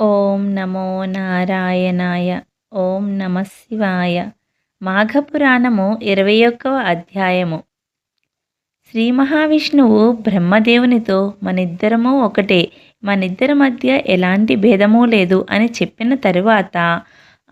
ఓం నమో నారాయణాయ. ఓం నమ శివాయ. మాఘపురాణము ఇరవై ఒక్కవ అధ్యాయము. శ్రీ మహావిష్ణువు బ్రహ్మదేవునితో మనిద్దరము ఒకటే. మనిద్దరి మధ్య ఎలాంటి భేదము లేదు అని చెప్పిన తరువాత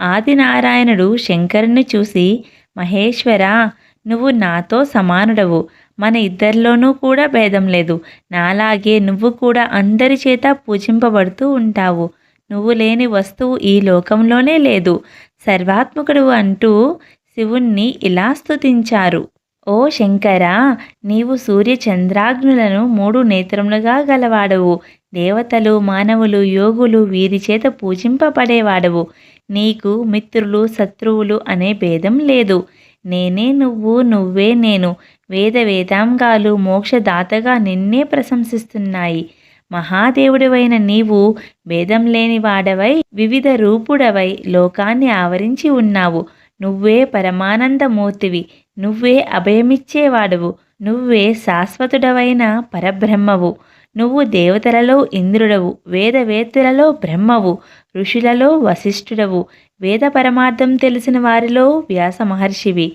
ఆదినారాయణుడు శంకరుని చూసి మహేశ్వర నువ్వు నాతో సమానుడవు. మన ఇద్దరిలోనూ కూడా భేదం లేదు. నాలాగే నువ్వు కూడా అందరి చేత పూజింపబడుతూ ఉంటావు. నువ్వు లేని వస్తువు ఈ లోకంలోనే లేదు. సర్వాత్మకుడు అంటూ శివుణ్ణి ఇలా స్తుతించారు. ఓ శంకరా నీవు సూర్య చంద్రాగ్నులను మూడు నేత్రములుగా గలవాడవు. దేవతలు మానవులు యోగులు వీరి చేత పూజింపబడేవాడవు. నీకు మిత్రులు శత్రువులు అనే భేదం లేదు. నేనే నువ్వు నువ్వే నేను. వేద వేదాంగాలు మోక్షదాతగా నిన్నే ప్రశంసిస్తున్నాయి. మహాదేవుడివైన నీవు భేదం లేని వాడవై వివిధ రూపుడవై లోకాన్ని ఆవరించి ఉన్నావు. నువ్వే పరమానందమూర్తివి నువ్వే అభయమిచ్చేవాడవు నువ్వే శాశ్వతుడవైన పరబ్రహ్మవు. నువ్వు దేవతలలో ఇంద్రుడవు వేదవేత్తలలో బ్రహ్మవు ఋషులలో వశిష్ఠుడవు వేద పరమార్థం తెలిసిన వారిలో వ్యాస మహర్షివి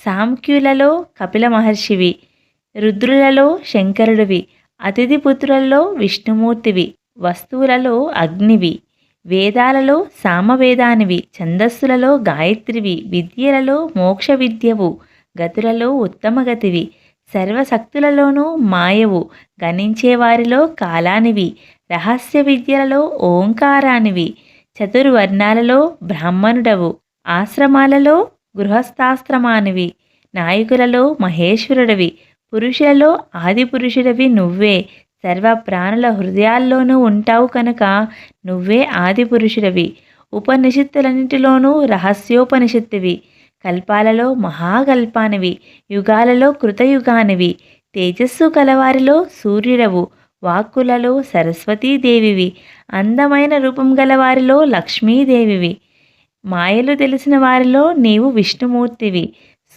సాంఖ్యులలో కపిల మహర్షివి రుద్రులలో శంకరుడివి అతిథి పుత్రులలో విష్ణుమూర్తివి వస్తువులలో అగ్నివి వేదాలలో సామవేదానివి ఛందస్సులలో గాయత్రివి విద్యలలో మోక్ష విద్యవు గతులలో ఉత్తమగతివి సర్వశక్తులలోనూ మాయవు గణించేవారిలో కాలానివి రహస్య విద్యలలో ఓంకారానివి చతుర్వర్ణాలలో బ్రాహ్మణుడవు ఆశ్రమాలలో గృహస్థాశ్రమానివి నాయకులలో మహేశ్వరుడివి పురుషులలో ఆదిపురుషుడివి నువ్వే. సర్వ ప్రాణుల హృదయాల్లోనూ ఉంటావు కనుక నువ్వే ఆదిపురుషుడివి ఉపనిషత్తులన్నిటిలోనూ రహస్యోపనిషత్తువి. కల్పాలలో మహాకల్పానివి. యుగాలలో కృతయుగానివి. తేజస్సు కలవారిలో సూర్యుడవు. వాక్కులలో సరస్వతీదేవివి. అందమైన రూపం గలవారిలో లక్ష్మీదేవివి. మాయలు తెలిసిన వారిలో నీవు విష్ణుమూర్తివి.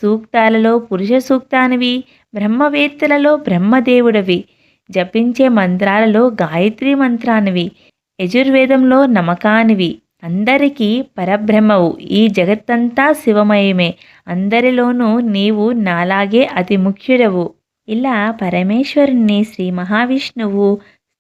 సూక్తాలలో పురుష సూక్తానివి బ్రహ్మవేత్తలలో బ్రహ్మదేవుడవి జపించే మంత్రాలలో గాయత్రి మంత్రానివి యజుర్వేదంలో నమకానివి. అందరికీ పరబ్రహ్మవు. ఈ జగత్తంతా శివమయమే. అందరిలోనూ నీవు నాలాగే అతి ముఖ్యుడవు ఇలా పరమేశ్వరుణ్ణి శ్రీ మహావిష్ణువు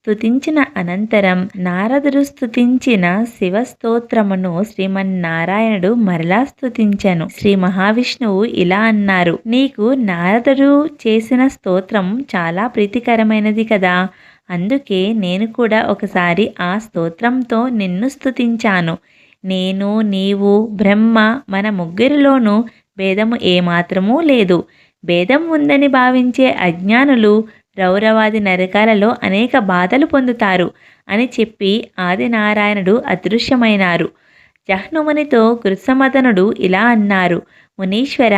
స్తుతించిన అనంతరం నారదుడు స్తుతించిన శివ స్తోత్రమును శ్రీమన్నారాయణుడు మరలా స్తుతించను. శ్రీ మహావిష్ణువు ఇలా అన్నారు నీకు నారదుడు చేసిన స్తోత్రం చాలా ప్రీతికరమైనది కదా. అందుకే నేను కూడా ఒకసారి ఆ స్తోత్రంతో నిన్ను స్తుతించాను. నేను నీవు బ్రహ్మ మన ముగ్గురిలోనూ భేదము ఏమాత్రమూ లేదు. భేదం ఉందని భావించే అజ్ఞానులు రౌరవాది నరకాలలో అనేక బాధలు పొందుతారు అని చెప్పి ఆదినారాయణుడు అదృశ్యమైనారు. జహ్నుమునితో కృత్సమదనుడు ఇలా అన్నారు మునీశ్వర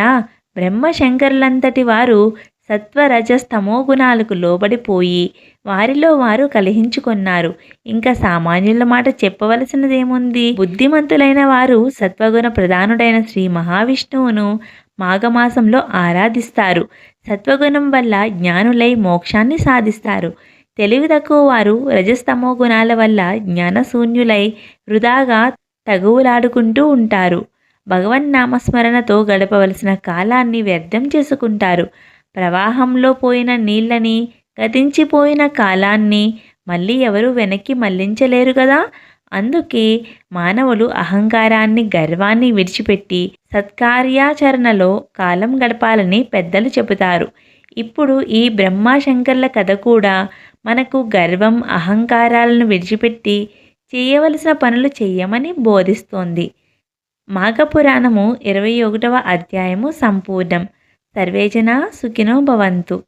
బ్రహ్మశంకరులంతటి వారు సత్వరజస్తమో గుణాలకు లోబడిపోయి వారిలో వారు కలహించుకున్నారు. ఇంకా సామాన్యుల మాట చెప్పవలసినదేముంది? బుద్ధిమంతులైన వారు సత్వగుణ ప్రధానుడైన శ్రీ మహావిష్ణువును మాఘమాసంలో ఆరాధిస్తారు. సత్వగుణం వల్ల జ్ఞానులై మోక్షాన్ని సాధిస్తారు. తెలివి తక్కువ వారు రజస్తమో గుణాల వల్ల జ్ఞానశూన్యులై వృధాగా తగువులాడుకుంటూ ఉంటారు. భగవన్నామస్మరణతో గడపవలసిన కాలాన్ని వ్యర్థం చేసుకుంటారు. ప్రవాహంలో పోయిన నీళ్ళని గతించిపోయిన కాలాన్ని మళ్ళీ ఎవరు వెనక్కి మళ్ళించలేరు కదా? అందుకే మానవులు అహంకారాన్ని గర్వాన్ని విడిచిపెట్టి సత్కార్యాచరణలో కాలం గడపాలని పెద్దలు చెబుతారు. ఇప్పుడు ఈ బ్రహ్మాశంకర్ల కథ కూడా మనకు గర్వం అహంకారాలను విడిచిపెట్టి చేయవలసిన పనులు చెయ్యమని బోధిస్తోంది. మాఘపురాణము ఇరవై ఒకటవ అధ్యాయము సంపూర్ణం. సర్వేజన సుఖినో భవంతు.